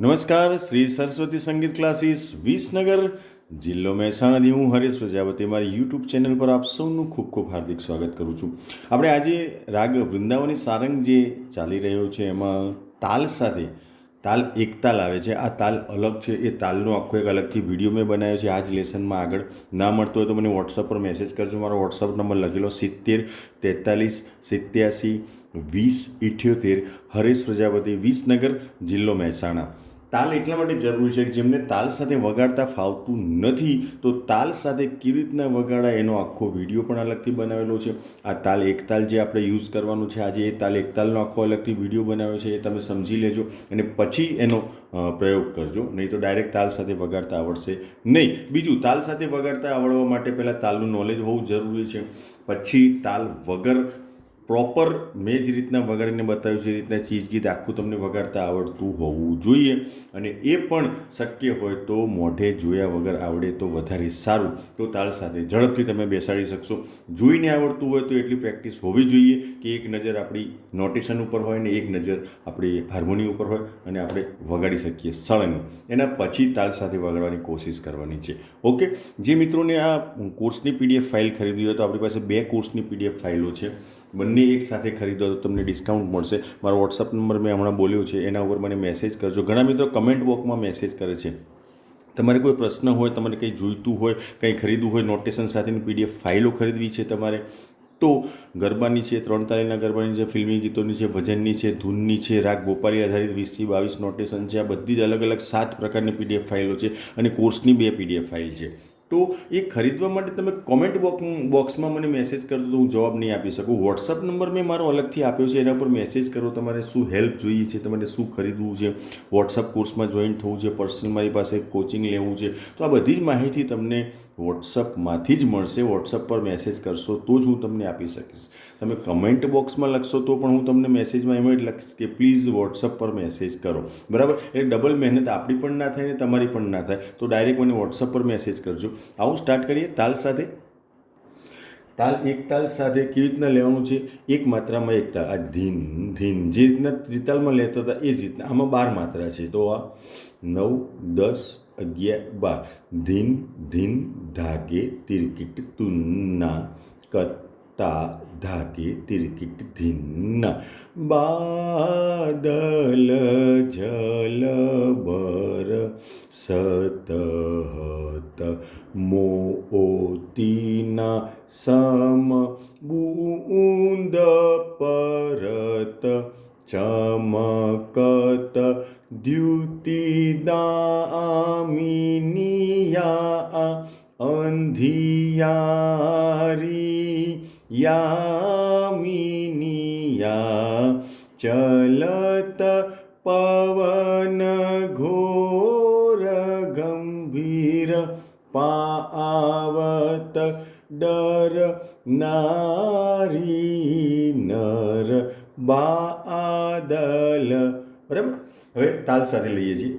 નમસ્કાર, શ્રી સરસ્વતી સંગીત ક્લાસીસ, વિસનગર જિલ્લો મહેસાણાથી હું હરેશ પ્રજાપતિ. મારી યુટ્યુબ ચેનલ પર આપ સૌનું ખૂબ ખૂબ હાર્દિક સ્વાગત કરું છું. આપણે આજે રાગ વૃંદાવની સારંગ જે ચાલી રહ્યો છે, એમાં તાલ સાથે, તાલ એક તાલ આવે છે. આ તાલ અલગ છે. એ તાલનો આખો એક અલગથી વીડિયો મેં બનાવ્યો છે. આ જ લેસનમાં આગળ ના મળતો હોય તો મને વોટ્સઅપ પર મેસેજ કરજો. મારો વોટ્સઅપ નંબર લખેલો સિત્તેર, તેતાલીસ, સિત્યાસી, વીસ, ઇઠ્યોતેર. હરેશ પ્રજાપતિ, વિસનગર જિલ્લો મહેસાણા. તાલ એટલા માટે જરૂરી છે કે જેમને તાલ સાથે વગાડતા ફાવતું નથી, તો તાલ સાથે કેવી રીતના વગાડાય એનો આખો વીડિયો પણ અલગથી બનાવેલો છે. આ તાલ એક તાલ જે આપણે યુઝ કરવાનું છે, આજે એ તાલ એક તાલનો આખો અલગથી વીડિયો બનાવ્યો છે, એ તમે સમજી લેજો અને પછી એનો પ્રયોગ કરજો. નહીં તો ડાયરેક્ટ તાલ સાથે વગાડતા આવડશે નહીં. બીજું, તાલ સાથે વગાડતા આવડવા માટે પહેલાં તાલનું નોલેજ હોવું જરૂરી છે. પછી તાલ વગર પ્રોપર મેં જ રીતના વગાડીને બતાવ્યું છે, એ રીતના ચીજ ગીત આખું તમને વગાડતા આવડતું હોવું જોઈએ. અને એ પણ શક્ય હોય તો મોઢે જોયા વગર આવડે તો વધારે સારું. તો તાલ સાથે ઝડપથી તમે બેસાડી શકશો. જોઈને આવડતું હોય તો એટલી પ્રેક્ટિસ હોવી જોઈએ કે એક નજર આપણી નોટેશન ઉપર હોય ને એક નજર આપણી હાર્મોની ઉપર હોય અને આપણે વગાડી શકીએ સળંગ. એના પછી તાલ સાથે વગાડવાની કોશિશ કરવાની છે. ઓકે? જે મિત્રોને આ કોર્સની પીડીએફ ફાઇલ ખરીદવી હોય તો આપણી પાસે બે કોર્સની પીડીએફ ફાઇલો છે. બંને એક સાથે ખરીદો તો તમને ડિસ્કાઉન્ટ મળશે. મારો વોટ્સઅપ નંબર મેં હમણાં બોલ્યો છે, એના ઉપર મને મેસેજ કરજો. ઘણા મિત્રો કમેન્ટ બોક્સમાં મેસેજ કરે છે. તમારે કોઈ પ્રશ્ન હોય, તમારે કંઈ જોઈતું હોય, કંઈ ખરીદવું હોય નોટેશન સાથેની પીડીએફ ફાઇલો ખરીદવી છે તમારે, તો ગરબાની છે, ત્રણ તારીખના ગરબાની છે, ફિલ્મી ગીતોની છે, ભજનની છે, ધૂનની છે, રાગ ગોપાલી આધારિત વીસથી બાવીસ નોટેશન છે. આ બધી જ અલગ અલગ સાત પ્રકારની પીડીએફ ફાઇલો છે અને કોર્સની બે પીડીએફ ફાઇલ છે. તો એ ખરીદવા માટે તમે કોમેન્ટ બોક્સ બોક્સમાં મને મેસેજ કરજો તો હું જવાબ નહીં આપી શકું. વોટ્સઅપ નંબર મેં મારો અલગથી આપ્યો છે, એના પર મેસેજ કરો તમારે શું હેલ્પ જોઈએ છે, તમારે શું ખરીદવું છે વોટ્સઅપ કોર્સમાં જોઈન થવું છે પર્સનલ મારી પાસે કોચિંગ લેવું છે, તો આ બધી જ માહિતી તમને વોટ્સઅપમાંથી જ મળશે. વોટ્સઅપ પર મેસેજ કરશો તો જ હું તમને આપી શકીશ. તમે કમેન્ટ બોક્સમાં લખશો તો પણ હું તમને મેસેજમાં એમ જ લખીશ કે પ્લીઝ વોટ્સઅપ પર મેસેજ કરો. બરાબર? એટલે ડબલ મહેનત આપણી પણ ના થાય ને તમારી પણ ના થાય. તો ડાયરેક્ટ મને વોટ્સઅપ પર મેસેજ કરજો. આવું સ્ટાર્ટ કરીએ, તાલ સાથે. તાલ, એક તાલ સાથે કેવી રીતના લેવાનું છે? એક માત્રામાં એક તાલ. આ ધીન ધીન. જે રીતના ત્રિતાલમાં લેતા હતા, એ જ રીતના. આમાં બાર માત્રા છે. તો આ નવ, દસ, અગિયાર, બાર. ધીન ધીન ધાગે તિરકીટ, તુન્ના. કત્તા ધાગે તિરકીટ, ધીન્ના. બાદલ, જલ, બર સતહત मोतीना सम सम परत चमकत द्युतिदामिनिया अन्धियारी यामिनिया चलत પાવત ડર નારી નર બાદલ. બરાબર? હવે તાલ સાથે લઈએ છીએ.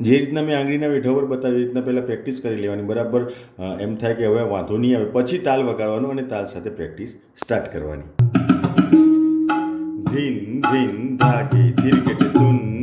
જે રીતના મેં આંગળીના વેઠા પર બતાવી રીતના પહેલાં પ્રેક્ટિસ કરી લેવાની. બરાબર? એમ થાય કે હવે વાંધો નહીં આવે. પછી તાલ વગાડવાનો અને તાલ સાથે પ્રેક્ટિસ સ્ટાર્ટ કરવાની. ધીન ધીન ધાગે ધીરકેટ તુન્ના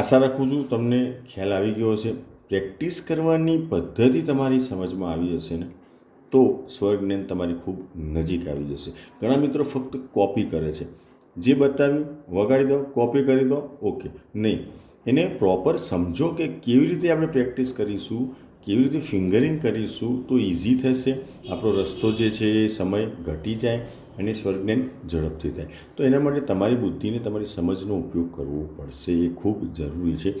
આશા રાખું છું તમને ખ્યાલ આવી ગયો હશે. પ્રેક્ટિસ કરવાની પદ્ધતિ તમારી સમજમાં આવી હશે ને, તો સ્વરજ્ઞાન તમારી ખૂબ નજીક આવી જશે. ઘણા મિત્રો ફક્ત કોપી કરે છે. જે બતાવ્યું, વગાડી દો કોપી કરી દો ઓકે નહીં. એને પ્રોપર સમજો કે કેવી રીતે આપણે પ્રેક્ટિસ કરીશું કેવી રીતે ફિંગરિંગ કરીશું તો ઇઝી થશે. આપણો રસ્તો જે છે એ સમય ઘટી જાય અને સ્વર્ગજ્ઞાન ઝડપથી થાય. તો એના માટે તમારી બુદ્ધિને તમારી સમજનો ઉપયોગ કરવો પડશે. એ ખૂબ જરૂરી છે.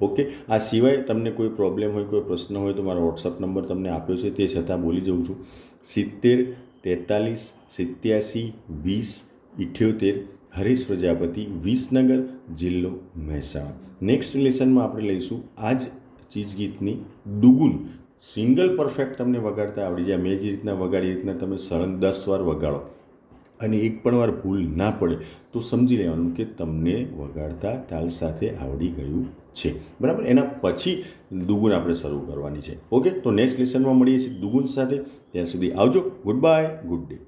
ઓકે આ સિવાય તમને કોઈ પ્રોબ્લેમ હોય, કોઈ પ્રશ્ન હોય તો મારો વોટ્સઅપ નંબર તમને આપ્યો છે. તે છતાં બોલી જાઉં છું. સિત્તેર, તેતાલીસ, સિત્યાસી, વીસ, ઇઠ્યોતેર, હરીશ પ્રજાપતિ, વિસનગર, જિલ્લો મહેસાણા. નેક્સ્ટ લેસનમાં આપણે લઈશું. આ જ ચીજગીતની દુગુન સિંગલ પરફેક્ટ તમને વગાડતા આવડી જાય. મેં જે રીતના વગાડી રીતના તમે સળંગ દસ વાર વગાડો અને એક પણ વાર ભૂલ ના પડે, તો સમજી લેવાનું કે તમને વગાડતા તાલ સાથે આવડી ગયું છે. બરાબર? એના પછી દુગુન આપણે શરૂ કરવાની છે. ઓકે? તો નેક્સ્ટ લેસનમાં મળીએ છીએ દુગુન સાથે. ત્યાં સુધી આવજો. Good bye good day